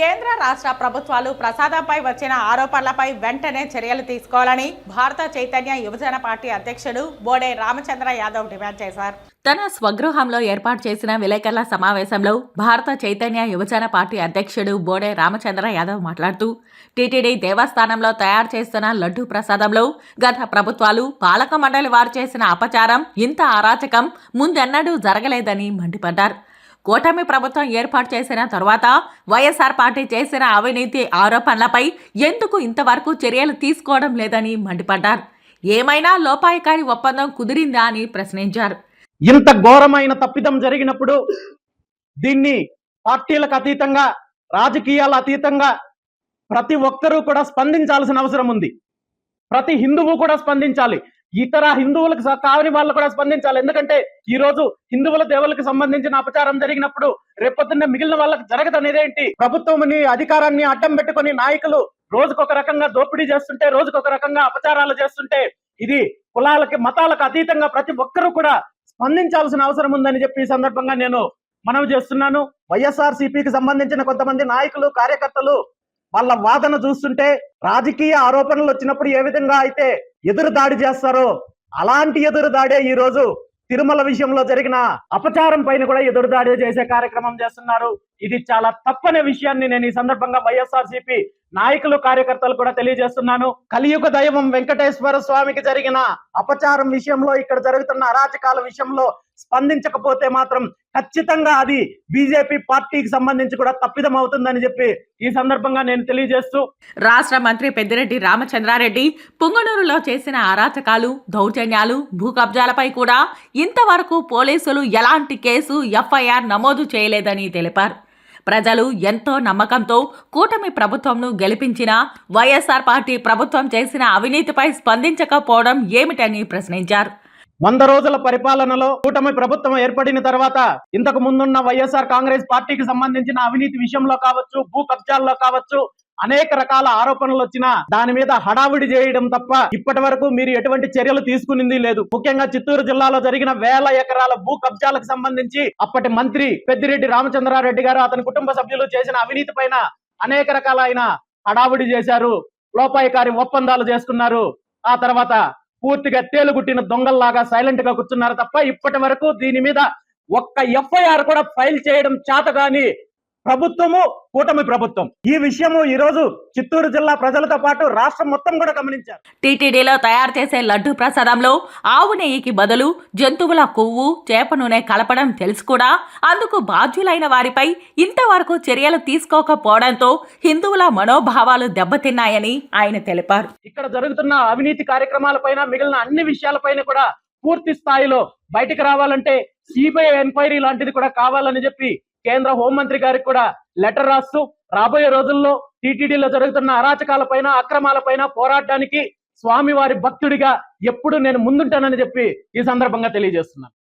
కేంద్ర రాష్ట్ర ప్రభుత్వాలు ప్రసాదంపై వచ్చిన ఆరోపణలపై వెంటనే చర్యలు తీసుకోవాలని భారత చైతన్య యువజన పార్టీ అధ్యక్షుడు బోడే రామచంద్ర యాదవ్ డిమాండ్ చేశారు. తన స్వగృహంలో ఏర్పాటు చేసిన విలేకరుల సమావేశంలో భారత చైతన్య యువజన పార్టీ అధ్యక్షుడు బోడే రామచంద్ర యాదవ్ మాట్లాడుతూ టీటీడీ దేవస్థానంలో తయారు చేస్తున్న లడ్డూ ప్రసాదంలో గత ప్రభుత్వాలు పాలక మండలి వారు చేసిన అపచారం ఇంత అరాచకం ముందెన్నడూ జరగలేదని మండిపడ్డారు. కూటమి ప్రభుత్వం ఏర్పాటు చేసిన తర్వాత వైఎస్ఆర్ పార్టీ చేసిన అవినీతి ఆరోపణలపై ఎందుకు ఇంతవరకు చర్యలు తీసుకోవడం లేదని మండిపడ్డారు. ఏమైనా లోపాయకారి ఒప్పందం కుదిరిందా అని ప్రశ్నించారు. ఇంత ఘోరమైన తప్పిదం జరిగినప్పుడు దీన్ని పార్టీలకు అతీతంగా రాజకీయాల అతీతంగా ప్రతి ఒక్కరూ కూడా స్పందించాల్సిన అవసరం ఉంది. ప్రతి హిందువు కూడా స్పందించాలి. ఇతర హిందువులకు కావని వాళ్ళు కూడా స్పందించాలి. ఎందుకంటే ఈ రోజు హిందువుల దేవులకు సంబంధించిన అపచారం జరిగినప్పుడు రేపొద్దున్న మిగిలిన వాళ్ళకి జరగదు అనేదేంటి ప్రభుత్వం అధికారాన్ని అడ్డం పెట్టుకొని నాయకులు రోజుకొక రకంగా దోపిడీ చేస్తుంటే రోజుకొక రకంగా అపచారాలు చేస్తుంటే ఇది కులాలకి మతాలకు అతీతంగా ప్రతి ఒక్కరూ కూడా స్పందించాల్సిన అవసరం ఉందని చెప్పి ఈ సందర్భంగా నేను మనవి చేస్తున్నాను. వైఎస్ఆర్ సిపికి సంబంధించిన కొంతమంది నాయకులు కార్యకర్తలు వాళ్ళ వాదన చూస్తుంటే రాజకీయ ఆరోపణలు వచ్చినప్పుడు ఏ విధంగా అయితే ఎదురు దాడి చేస్తారో అలాంటి ఎదురు దాడే ఈ రోజు తిరుమల విషయంలో జరిగిన అపచారం పైన కూడా ఎదురు దాడి చేసే కార్యక్రమం చేస్తున్నారు. ఇది చాలా తప్పనే విషయాన్ని నేను ఈ సందర్భంగా వైఎస్ఆర్ సిపి నాయకులు కార్యకర్తలు కూడా తెలియజేస్తున్నాను. కలియుగ దైవం వెంకటేశ్వర స్వామికి జరిగిన అపచారం విషయంలో ఇక్కడ జరుగుతున్న అరాచకాల విషయంలో స్పందించకపోతే మాత్రం ఖచ్చితంగా అది బీజేపీ పార్టీకి సంబంధించి కూడా తప్పిదం అవుతుందని చెప్పి ఈ సందర్భంగా నేను తెలియజేస్తూ రాష్ట్ర మంత్రి పెద్దిరెడ్డి రామచంద్రారెడ్డి పుంగనూరులో చేసిన అరాచకాలు దౌర్జన్యాలు భూ కబ్జాలపై కూడా ఇంతవరకు పోలీసులు ఎలాంటి కేసు ఎఫ్ఐఆర్ నమోదు చేయలేదని తెలిపారు. ప్రజలు ఎంతో నమ్మకంతో కూటమి ప్రభుత్వంను గెలిపించిన వైఎస్ఆర్ పార్టీ ప్రభుత్వం చేసిన అవినీతిపై స్పందించకపోవడం ఏమిటని ప్రశ్నించారు. వంద రోజుల పరిపాలనలో కూటమి ప్రభుత్వం ఏర్పడిన తర్వాత ఇంతకు ముందున్న వైఎస్ఆర్ కాంగ్రెస్ పార్టీకి సంబంధించిన అవినీతి విషయంలో కావచ్చు భూ కబ్జాల్లో కావచ్చు అనేక రకాల ఆరోపణలు వచ్చినా దాని మీద హడావిడి చేయడం తప్ప ఇప్పటి వరకు మీరు ఎటువంటి చర్యలు తీసుకునింది లేదు. ముఖ్యంగా చిత్తూరు జిల్లాలో జరిగిన వేల ఎకరాల భూ కబ్జాలకు సంబంధించి అప్పటి మంత్రి పెద్దిరెడ్డి రామచంద్రారెడ్డి గారు అతని కుటుంబ సభ్యులు చేసిన అవినీతి పైన అనేక రకాలైన హడావిడి చేశారు. లోపాయకారి ఒప్పందాలు చేసుకున్నారు. ఆ తర్వాత పూర్తిగా తేలుగుట్టిన దొంగల్లాగా సైలెంట్గా కూర్చున్నారు తప్ప ఇప్పటి వరకు దీని మీద ఒక్క ఎఫ్ఐఆర్ కూడా ఫైల్ చేయడం చేత కానీ ప్రభుత్వము కూటమి ప్రభుత్వం. ఈ విషయము ఈ రోజు చిత్తూరు జిల్లా ప్రజలతో పాటు రాష్ట్రం మొత్తం కూడా గమనించారు. టీటీడీలో తయారు చేసే లడ్డు ప్రసాదంలో ఆవు నెయ్యికి బదులు జంతువుల కొవ్వు చేప నూనె కలపడం తెలుసు కూడా. అందుకు బాధ్యులైన వారిపై ఇంతవరకు చర్యలు తీసుకోకపోవడంతో హిందువుల మనోభావాలు దెబ్బతిన్నాయని ఆయన తెలిపారు. ఇక్కడ జరుగుతున్న అవినీతి కార్యక్రమాలపైన మిగిలిన అన్ని విషయాలపైన కూడా పూర్తి స్థాయిలో బయటకు రావాలంటే సిబిఐ ఎంక్వైరీ లాంటిది కూడా కావాలని చెప్పి కేంద్ర హోంమంత్రి గారికి కూడా లెటర్ రాస్తూ రాబోయే రోజుల్లో టీటీడీలో జరుగుతున్న అరాచకాలపైన అక్రమాలపైన పోరాడడానికి స్వామివారి భక్తుడిగా ఎప్పుడు నేను ముందుంటానని చెప్పి ఈ సందర్భంగా తెలియజేస్తున్నాను.